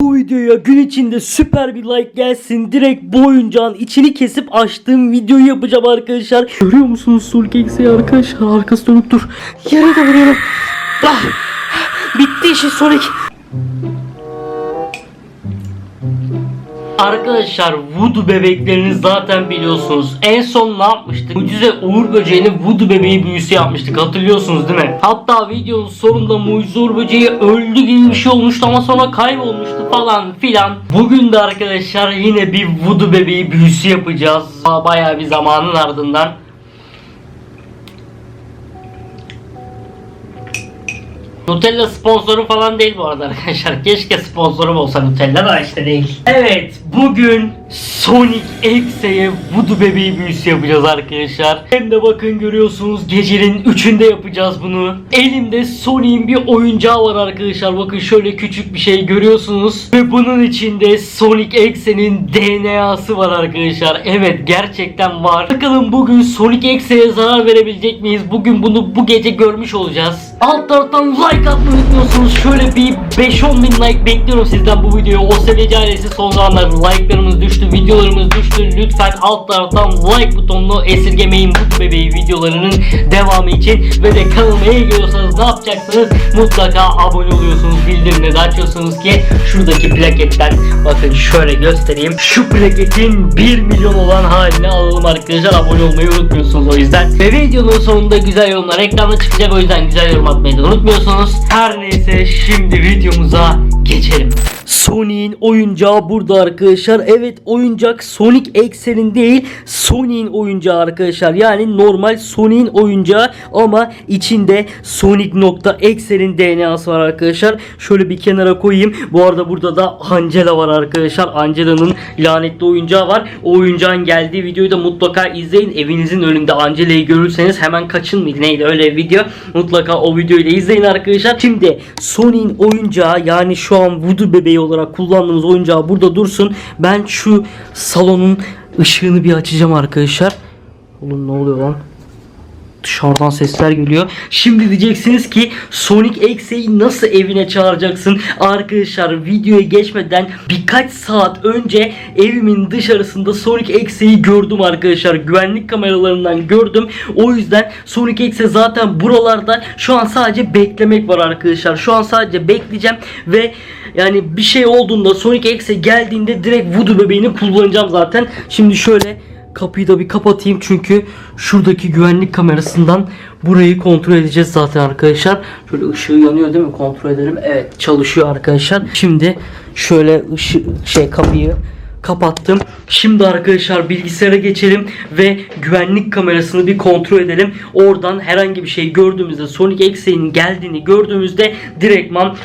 Bu videoya gün içinde süper bir like gelsin. Direkt bu oyuncağın içini kesip açtığım videoyu yapacağım arkadaşlar. Görüyor musunuz Sulk X'i arkadaşlar? Arkası dönüp dur. Yere de vuruyorum. Ah! Bitti işi Sonic. Arkadaşlar Voodoo bebeklerini zaten biliyorsunuz. En son ne yapmıştık? Mucize Uğur Böceği'nin Voodoo bebeği büyüsü yapmıştık. Hatırlıyorsunuz değil mi? Hatta videonun sonunda Mucize Uğur Böceği öldü gibi bir şey olmuştu ama sonra kaybolmuştu falan filan. Bugün de arkadaşlar yine bir Voodoo bebeği büyüsü yapacağız. Bayağı bir zamanın ardından. Nutella sponsoru falan değil bu arada arkadaşlar. Keşke sponsorum olsa Nutella da işte değil. Evet bugün Sonic X'e Voodoo bebeği büyüsü yapacağız arkadaşlar. Hem de bakın görüyorsunuz gecenin 3'ünde yapacağız bunu. Elimde Sonic'in bir oyuncağı var arkadaşlar. Bakın şöyle küçük bir şey görüyorsunuz. Ve bunun içinde Sonic X'e'nin DNA'sı var arkadaşlar. Evet gerçekten var. Bakalım bugün Sonic X'e zarar verebilecek miyiz? Bugün bunu bu gece görmüş olacağız. Alt taraftan like atmayı unutmuyorsunuz. Şöyle bir 5-10 bin like bekliyorum sizden bu videoya. O seviyece ailesi son zamanlar like'larımız düştü, videolarımız düştü. Lütfen alt taraftan like butonunu esirgemeyin bu bebeği videolarının devamı için. Ve de kanalıma iyi geliyorsanız ne yapacaksınız? Mutlaka abone oluyorsunuz, bildirimleri de açıyorsunuz ki şuradaki plaketten bakın şöyle göstereyim. Şu plaketin 1 milyon olan halini alalım arkadaşlar. Abone olmayı unutmuyorsunuz o yüzden. Ve videonun sonunda güzel yorumlar ekranda çıkacak o yüzden güzel yorum atmayı da unutmuyorsunuz. Her neyse şimdi videomuza geçelim. Sonic'in oyuncağı burada arkadaşlar. Evet oyuncak Sonic eksenin değil Sonic'in oyuncağı arkadaşlar. Yani normal Sonic'in oyuncağı ama içinde Sonic.exe'nin DNA'sı var arkadaşlar. Şöyle bir kenara koyayım. Bu arada burada da Angela var arkadaşlar. Angela'nın lanetli oyuncağı var. O oyuncağın geldiği videoyu da mutlaka izleyin. Evinizin önünde Angela'yı görürseniz hemen kaçın mıydı neydi öyle video. Mutlaka o videoyu da izleyin arkadaşlar. Şimdi Sonic'in oyuncağı yani şu an Voodoo bebeği olarak kullandığımız oyuncağı burada dursun. Ben şu salonun ışığını bir açacağım arkadaşlar. Oğlum ne oluyor lan? Dışarıdan sesler geliyor. Şimdi diyeceksiniz ki Sonic X'e'yi nasıl evine çağıracaksın? Arkadaşlar videoya geçmeden birkaç saat önce evimin dışarısında Sonic X'e'yi gördüm arkadaşlar. Güvenlik kameralarından gördüm. O yüzden Sonic X'e zaten buralarda şu an sadece beklemek var arkadaşlar. Şu an sadece bekleyeceğim ve yani bir şey olduğunda Sonic X'e geldiğinde direkt Voodoo bebeğini kullanacağım zaten. Şimdi şöyle Kapıyı da bir kapatayım çünkü şuradaki güvenlik kamerasından burayı kontrol edeceğiz zaten arkadaşlar. Şöyle ışığı yanıyor değil mi? Kontrol edelim. Evet çalışıyor arkadaşlar. Şimdi şöyle ışığı şey kapıyı kapattım. Şimdi arkadaşlar bilgisayara geçelim ve güvenlik kamerasını bir kontrol edelim. Oradan herhangi bir şey gördüğümüzde Sonic X'in geldiğini gördüğümüzde direktman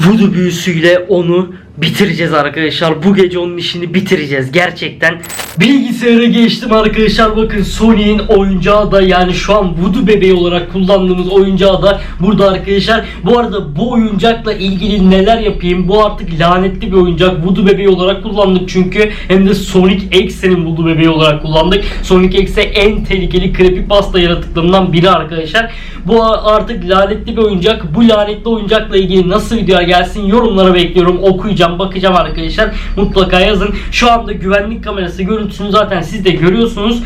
Voodoo büyüsüyle onu bitireceğiz arkadaşlar. Bu gece onun işini bitireceğiz gerçekten. Bilgisayara geçtim arkadaşlar. Bakın Sony'in oyuncağı da yani şu an Voodoo bebeği olarak kullandığımız oyuncağı da burada arkadaşlar. Bu arada bu oyuncakla ilgili neler yapayım? Bu artık lanetli bir oyuncak. Voodoo bebeği olarak kullandık çünkü. Hem de Sonic X'in Voodoo bebeği olarak kullandık. Sonic X'e en tehlikeli creepypasta yaratıklarından biri arkadaşlar. Bu artık lanetli bir oyuncak. Bu lanetli oyuncakla ilgili nasıl videolar gelsin yorumlara bekliyorum. Okuyacağım, bakacağım arkadaşlar. Mutlaka yazın. Şu anda güvenlik kamerası görüntüsünü zaten siz de görüyorsunuz.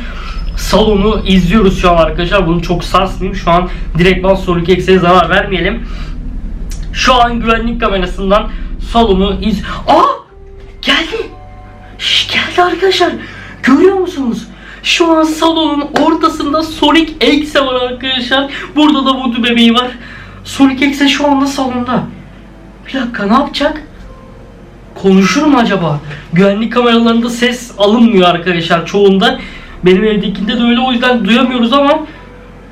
Salonu izliyoruz şu an arkadaşlar. Bunu çok sarsmayayım. Şu an direktman Sonic X'e zarar vermeyelim. Şu an güvenlik kamerasından salonu iz... Aa! Geldi! Şş, geldi arkadaşlar. Görüyor musunuz? Şu an salonun ortasında Sonic X var arkadaşlar. Burada da Voodoo bebeği var. Sonic X şu anda salonda. Bir dakika ne yapacak? Konuşur mu acaba? Güvenlik kameralarında ses alınmıyor arkadaşlar çoğunda. Benim evdekinde de öyle o yüzden duyamıyoruz ama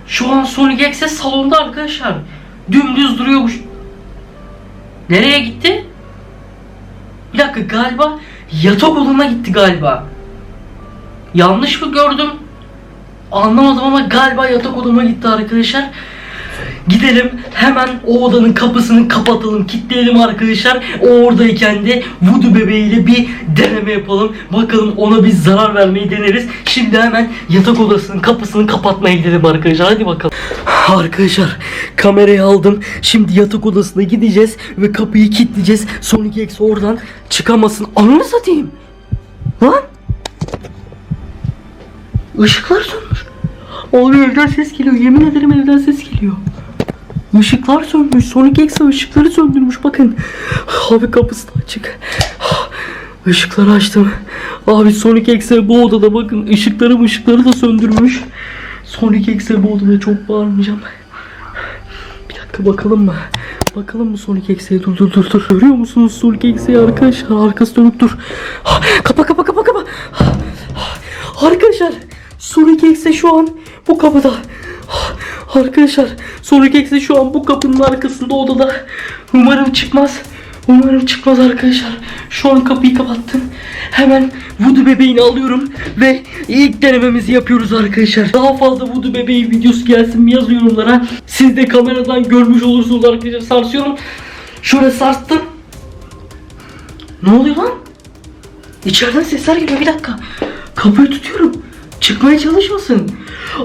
şu an Sonic X salonda arkadaşlar. Dümdüz duruyormuş. Nereye gitti? Bir dakika galiba yatak odama gitti galiba. Yanlış mı gördüm? Anlamadım ama galiba yatak odama gitti arkadaşlar. Gidelim hemen o odanın kapısını kapatalım, kilitleyelim arkadaşlar. O oradayken de Voodoo bebeğiyle bir deneme yapalım. Bakalım ona bir zarar vermeyi deneriz. Şimdi hemen yatak odasının kapısını kapatmaya gidelim arkadaşlar. Hadi bakalım. Arkadaşlar kamerayı aldım. Şimdi yatak odasına gideceğiz ve kapıyı kilitleyeceğiz. Sonic X oradan çıkamasın. Ananı satayım. Lan. Işıklar sönmüş. Abi evden ses geliyor. Yemin ederim evden ses geliyor. Işıklar sönmüş. Sonic X ışıkları söndürmüş. Bakın. Abi kapısı da açık. Işıkları açtım. Abi Sonic X'e bu odada bakın ışıkları ışıkları da söndürmüş. Sonic X'e bu odada çok bağırmayacağım. Bir dakika bakalım mı? Bakalım mı Sonic X'e? Dur dur dur dur. Görüyor musunuz Sonic X'e arkadaşlar? Arkası dönüp dur. Kapa kapa kapa kapa. Arkadaşlar Sonic X'e şu an bu kapıda. Arkadaşlar Sonic X'e şu an bu kapının arkasında odada. Umarım çıkmaz. Umarım çıkmaz arkadaşlar. Şu an kapıyı kapattım. Hemen Voodoo bebeğini alıyorum ve ilk denememizi yapıyoruz arkadaşlar. Daha fazla Voodoo bebeği videosu gelsin mi yazın yorumlara. Siz de kameradan görmüş olursunuz arkadaşlar. Sarsıyorum. Şöyle sarstım. Ne oluyor lan? İçeriden sesler geliyor bir dakika. Kapıyı tutuyorum. Çıkmaya çalışmasın.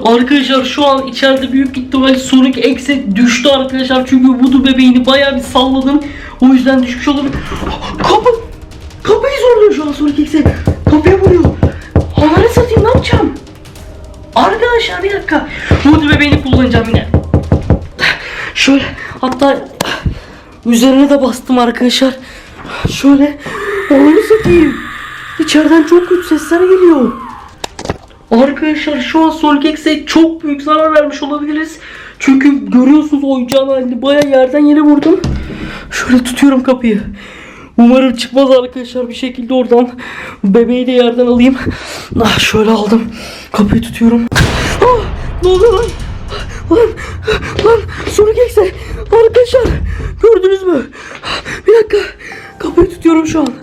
Arkadaşlar şu an içeride büyük ihtimal Sonic X'e düştü arkadaşlar. Çünkü Voodoo bebeğini bayağı bir salladım. O yüzden düşmüş olabilir. Kapı! Kapıyı zorluyor şu an Sonic X'e. Kapıya vuruyor. Ananı satayım ne yapacağım? Arkadaşlar bir dakika. Voodoo bebeğini kullanacağım yine. Şöyle hatta üzerine de bastım arkadaşlar. Şöyle onu satayım. İçeriden çok kötü sesler geliyor. Arkadaşlar şu an Sonic X'e çok büyük zarar vermiş olabiliriz. Çünkü görüyorsunuz oyuncağın halini baya yerden yere vurdum. Şöyle tutuyorum kapıyı. Umarım çıkmaz arkadaşlar bir şekilde oradan. Bebeği de yerden alayım. Ah şöyle aldım. Kapıyı tutuyorum. Ah, ne oluyor lan? Lan, lan Sonic X'e. Arkadaşlar gördünüz mü? Bir dakika. Kapıyı tutuyorum şu an.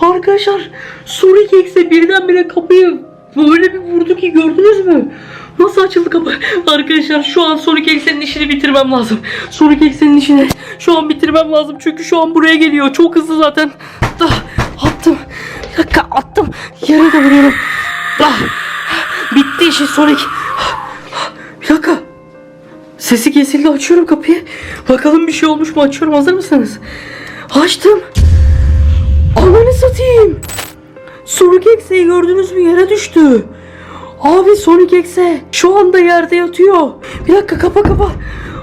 Arkadaşlar Sonic X'e birdenbire kapıyı böyle bir vurdu ki gördünüz mü? Nasıl açıldı kapı? Arkadaşlar şu an Sonic X'in işini bitirmem lazım. Sonic X'in işini şu an bitirmem lazım. Çünkü şu an buraya geliyor. Çok hızlı zaten. Ah, attım. Bir dakika attım. Yere de vuruyorum. Ah, bitti işi Sonic. Bir dakika. Sesi kesildi açıyorum kapıyı. Bakalım bir şey olmuş mu açıyorum hazır mısınız? Açtım. Ananı satayım. Sonic X'e gördünüz mü yere düştü. Abi Sonic X'e şu anda yerde yatıyor. Bir dakika kapa kapa.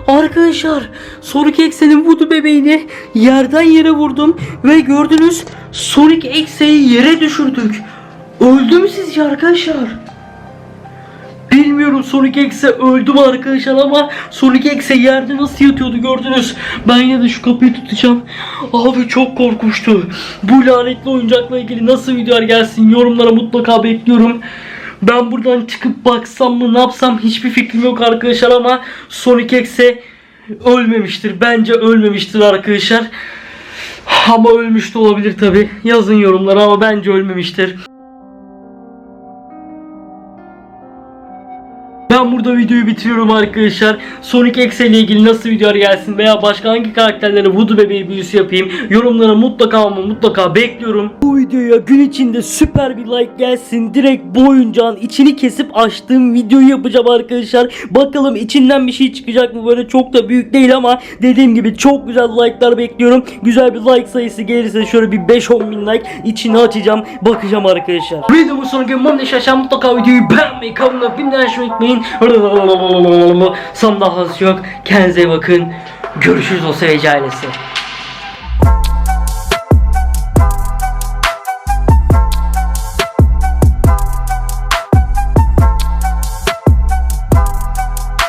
Arkadaşlar Sonic X'e'nin Voodoo bebeğini yerden yere vurdum ve gördünüz Sonic X'e'yi yere düşürdük. Öldü mü sizce arkadaşlar? Bilmiyorum Sonic X'e öldü mü arkadaşlar ama Sonic X'e yerde nasıl yatıyordu gördünüz. Ben yine de şu kapıyı tutacağım. Abi çok korkmuştu. Bu lanetli oyuncakla ilgili nasıl videolar gelsin yorumlara mutlaka bekliyorum. Ben buradan çıkıp baksam mı ne yapsam hiçbir fikrim yok arkadaşlar ama Sonic X'e ölmemiştir. Bence ölmemiştir arkadaşlar. Ama ölmüş de olabilir tabi. Yazın yorumlara ama bence ölmemiştir. Ben burada videoyu bitiriyorum arkadaşlar. Sonic X ile ilgili nasıl videolar gelsin veya başka hangi karakterlere Voodoo bebeği büyüsü yapayım yorumlara mutlaka ama mutlaka bekliyorum. Bu videoya gün içinde süper bir like gelsin. Direkt bu oyuncağın içini kesip açtığım videoyu yapacağım arkadaşlar. Bakalım içinden bir şey çıkacak mı? Böyle çok da büyük değil ama dediğim gibi çok güzel like'lar bekliyorum. Güzel bir like sayısı gelirse şöyle bir 5-10 bin like içini açacağım. Bakacağım arkadaşlar. Videomun sonraki Monday şaşan mutlaka videoyu beğenmeyi, kanalıma açmayı unutmayın. Sam daha yok. Kendinize bakın. Görüşürüz o seveci ailesi.